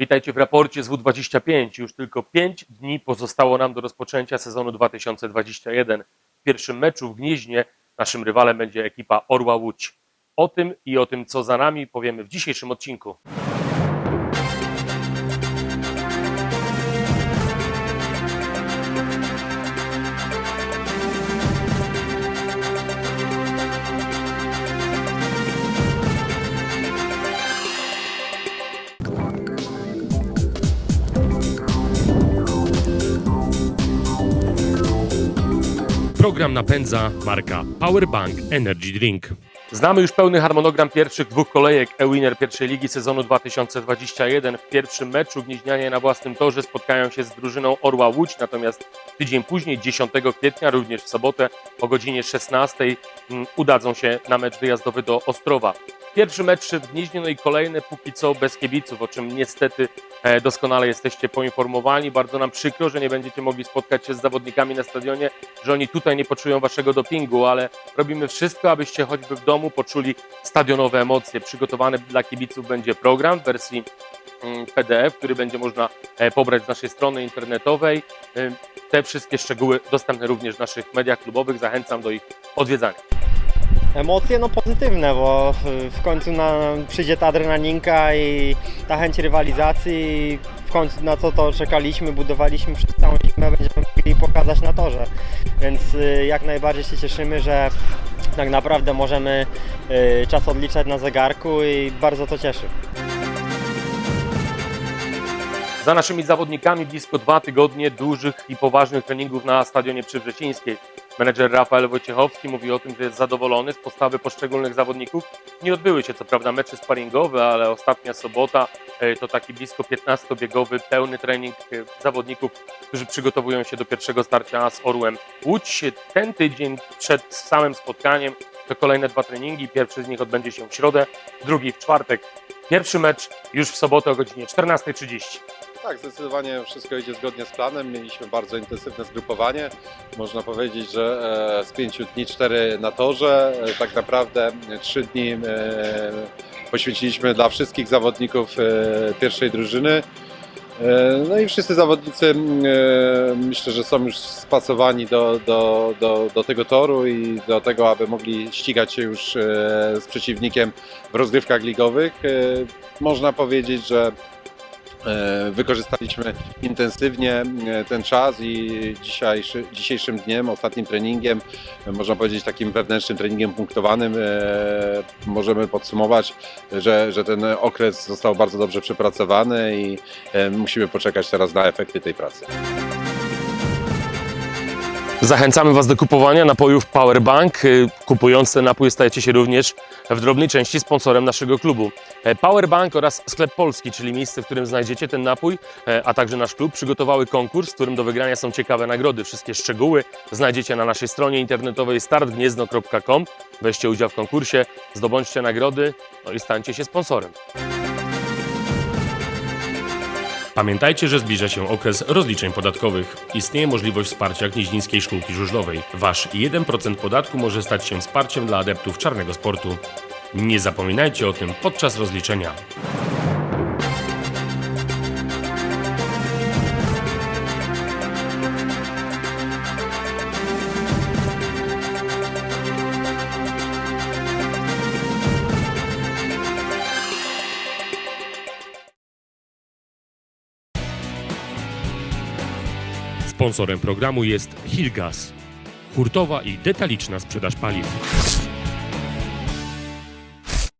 Witajcie w raporcie z W25. Już tylko 5 dni pozostało nam do rozpoczęcia sezonu 2021. W pierwszym meczu w Gnieźnie naszym rywalem będzie ekipa Orła Łódź. O tym i o tym, co za nami, powiemy w dzisiejszym odcinku. Program napędza marka Powerbank Energy Drink. Znamy już pełny harmonogram pierwszych dwóch kolejek e-winner pierwszej ligi sezonu 2021. W pierwszym meczu gnieźnianie na własnym torze spotkają się z drużyną Orła Łódź, natomiast tydzień później, 10 kwietnia, również w sobotę o godzinie 16 mm, udadzą się na mecz wyjazdowy do Ostrowa. Pierwszy mecz w Gnieźnie, no i kolejne póki co bez kibiców, o czym niestety e, doskonale jesteście poinformowani. Bardzo nam przykro, że nie będziecie mogli spotkać się z zawodnikami na stadionie, że oni tutaj nie poczują waszego dopingu, ale robimy wszystko, abyście choćby w domu poczuli stadionowe emocje. Przygotowany dla kibiców będzie program w wersji mm, PDF, który będzie można e, pobrać z naszej strony internetowej. E, Te wszystkie szczegóły dostępne również w naszych mediach klubowych. Zachęcam do ich odwiedzania. Emocje no pozytywne, bo w- końcu na, przyjdzie ta adrenalinka i ta chęć rywalizacji. W końcu na co to czekaliśmy, budowaliśmy przez całą zimę, będziemy mogli pokazać na torze. Więc y, jak najbardziej się cieszymy, że tak naprawdę możemy y, czas odliczać na zegarku i bardzo to cieszy. Za naszymi zawodnikami blisko dwa tygodnie dużych i poważnych treningów na stadionie przy Wrzesińskiej. Menedżer Rafael Wojciechowski mówi o tym, że jest zadowolony z postawy poszczególnych zawodników. Nie odbyły się co prawda mecze sparingowe, ale ostatnia sobota e, to taki blisko 15-biegowy, pełny trening e, zawodników, którzy przygotowują się do pierwszego starcia z Orłem Łódź. Ten tydzień przed samym spotkaniem to kolejne dwa treningi. Pierwszy z nich odbędzie się w środę, drugi w czwartek. Pierwszy mecz już w sobotę o godzinie 14.30. Tak, zdecydowanie wszystko idzie zgodnie z planem. Mieliśmy bardzo intensywne zgrupowanie. Można powiedzieć, że e, z pięciu dni cztery na torze. E, Tak naprawdę trzy dni e, poświęciliśmy dla wszystkich zawodników e, pierwszej drużyny. E, No i wszyscy zawodnicy e, myślę, że są już spasowani do, do, do, do tego toru i do tego, aby mogli ścigać się już e, z przeciwnikiem w rozgrywkach ligowych. E, Można powiedzieć, że E, Wykorzystaliśmy intensywnie e, ten czas i dzisiejszy, dzisiejszym dniem, ostatnim treningiem, e, można powiedzieć takim wewnętrznym treningiem punktowanym, e, możemy podsumować, że, że ten okres został bardzo dobrze przepracowany i e, musimy poczekać teraz na efekty tej pracy. Zachęcamy Was do kupowania napojów Powerbank. Y, Kupując ten napój stajecie się również w drobnej części sponsorem naszego klubu. E, Powerbank oraz Sklep Polski, czyli miejsce, w którym znajdziecie ten napój, e, a także nasz klub, przygotowały konkurs, w którym do wygrania są ciekawe nagrody. Wszystkie szczegóły znajdziecie na naszej stronie internetowej startgniezno.com. Weźcie udział w konkursie, zdobądźcie nagrody no i stańcie się sponsorem. Pamiętajcie, że zbliża się okres rozliczeń podatkowych. Istnieje możliwość wsparcia Gnieźnińskiej Szkółki Żużlowej. Wasz 1% podatku może stać się wsparciem dla adeptów czarnego sportu. Nie zapominajcie o tym podczas rozliczenia. Sponsorem programu jest Hilgas, hurtowa i detaliczna sprzedaż paliw.